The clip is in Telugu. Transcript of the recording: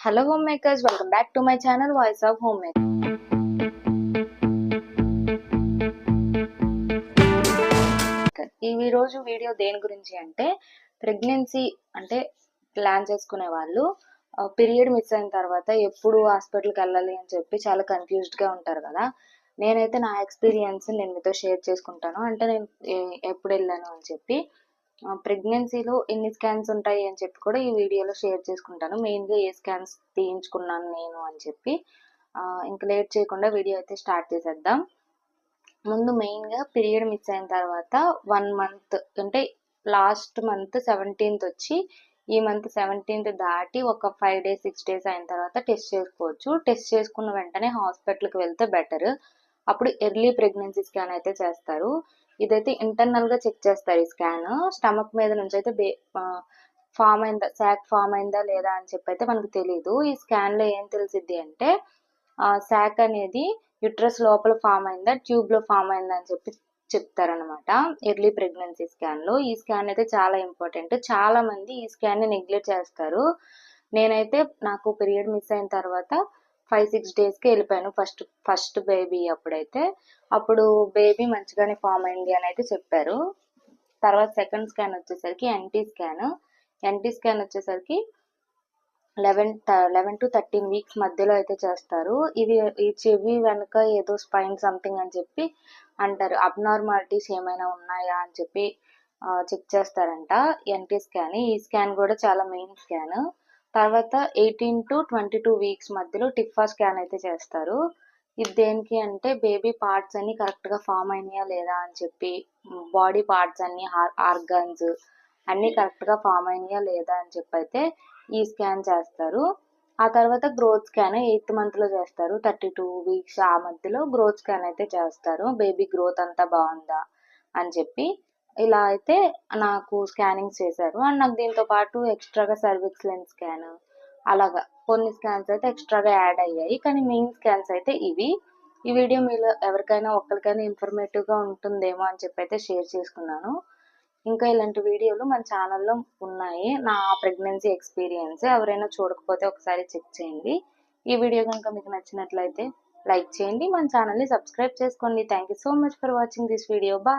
Hello homemakers welcome back to my channel voice of homemaker ఈ రోజు వీడియో దేని గురించి అంటే ప్రెగ్నెన్సీ అంటే ప్లాన్ చేసుకునే వాళ్ళు పీరియడ్ మిస్ అయిన తర్వాత ఎప్పుడు హాస్పిటల్కి వెళ్ళాలి అని చెప్పి చాలా కన్ఫ్యూజ్డ్గా ఉంటారు కదా. నేనైతే నా ఎక్స్పీరియన్స్ నేను మీతో షేర్ చేసుకుంటాను. అంటే నేను ఎప్పుడు వెళ్ళాను అని చెప్పి ప్రెగ్నెన్సీలో ఎన్ని స్కాన్స్ ఉంటాయి అని చెప్పి కూడా ఈ వీడియోలో షేర్ చేసుకుంటాను. మెయిన్గా ఏ స్కాన్స్ తీయించుకున్నాను నేను అని చెప్పి. ఇంకా లేట్ చేయకుండా వీడియో అయితే స్టార్ట్ చేసేద్దాం. ముందు మెయిన్గా పీరియడ్ మిస్ అయిన తర్వాత వన్ మంత్ అంటే లాస్ట్ మంత్ సెవెంటీన్త్ వచ్చి ఈ మంత్ సెవెంటీన్త్ దాటి ఒక ఫైవ్ డేస్ సిక్స్ డేస్ అయిన తర్వాత టెస్ట్ చేసుకోవచ్చు. టెస్ట్ చేసుకున్న వెంటనే హాస్పిటల్కి వెళ్తే బెటర్ అప్పుడు ఎర్లీ ప్రెగ్నెన్సీ స్కాన్ అయితే చేస్తారు. ఇదైతే ఇంటర్నల్గా గా చెక్ చేస్తారు ఈ స్కాన్ స్టమక్ మీద నుంచి అయితే బే ఫామ్ అయిందా శాక్ ఫామ్ అయిందా లేదా అని చెప్పి అయితే మనకు తెలియదు ఈ స్కాన్లో లో ఏం తెలిసిద్ది అంటే శాక్ అనేది యుట్రస్ లోపల ఫామ్ అయిందా ట్యూబ్లో ఫామ్ అయిందా అని చెప్పి చెప్తారనమాట ఎర్లీ ప్రెగ్నెన్సీ స్కాన్లో. ఈ స్కాన్ అయితే చాలా ఇంపార్టెంట్ చాలా మంది ఈ స్కాన్ని నెగ్లెక్ట్ చేస్తారు. నేనైతే నాకు పీరియడ్ మిస్ అయిన తర్వాత ఫైవ్ సిక్స్ డేస్కి వెళ్ళిపోయాను ఫస్ట్ ఫస్ట్ బేబీ అప్పుడైతే. అప్పుడు బేబీ మంచిగానే ఫామ్ అయింది అని అయితే చెప్పారు. తర్వాత సెకండ్ స్కాన్ వచ్చేసరికి ఎన్టీ స్కాన్ ఎన్టీ స్కాన్ వచ్చేసరికి eleven eleven to thirteen weeks మధ్యలో అయితే చేస్తారు. ఇవి ఈ చెవి వెనుక ఏదో స్పైన్ సంథింగ్ అని చెప్పి అంటారు. అబ్నార్మాలిటీస్ ఏమైనా ఉన్నాయా అని చెప్పి చెక్ చేస్తారంట. ఎన్టీ స్కాన్ ఈ స్కాన్ కూడా చాలా మెయిన్ స్కాన్ తర్వాత eighteen to twenty two weeks మధ్యలో టిఫా స్కాన్ అయితే చేస్తారు. ఇది దేనికి అంటే బేబీ పార్ట్స్ అన్ని కరెక్ట్గా ఫామ్ అయినాయా లేదా అని చెప్పి బాడీ పార్ట్స్ అన్ని ఆర్గన్స్ అన్ని కరెక్ట్గా ఫామ్ అయినాయా లేదా అని చెప్పి అయితే ఈ స్కాన్ చేస్తారు. ఆ తర్వాత గ్రోత్ స్కాన్ ఎయిత్ మంత్లో చేస్తారు. థర్టీ టూ వీక్స్ ఆ మధ్యలో గ్రోత్ స్కాన్ అయితే చేస్తారు. బేబీ గ్రోత్ అంతా బాగుందా అని చెప్పి ఇలా అయితే నాకు స్కానింగ్ చేశారు. అండ్ నాకు దీంతో పాటు ఎక్స్ట్రాగా సర్విక్స్ లెన్స్ స్కాన్ అలాగా కొన్ని స్కాన్స్ అయితే ఎక్స్ట్రాగా యాడ్ అయ్యాయి. కానీ మెయిన్ స్కాన్స్ అయితే ఇవి. ఈ వీడియో మీలో ఎవరికైనా ఒక్కరికైనా ఇన్ఫర్మేటివ్గా ఉంటుందేమో అని చెప్పి అయితే షేర్ చేసుకున్నాను. ఇంకా ఇలాంటి వీడియోలు మన ఛానల్లో ఉన్నాయి. నా ప్రెగ్నెన్సీ ఎక్స్పీరియన్స్ ఎవరైనా చూడకపోతే ఒకసారి చెక్ చేయండి. ఈ వీడియో కనుక మీకు నచ్చినట్లయితే లైక్ చేయండి. మన ఛానల్ని సబ్స్క్రైబ్ చేసుకోండి. Thank you so much for watching this video. Bye.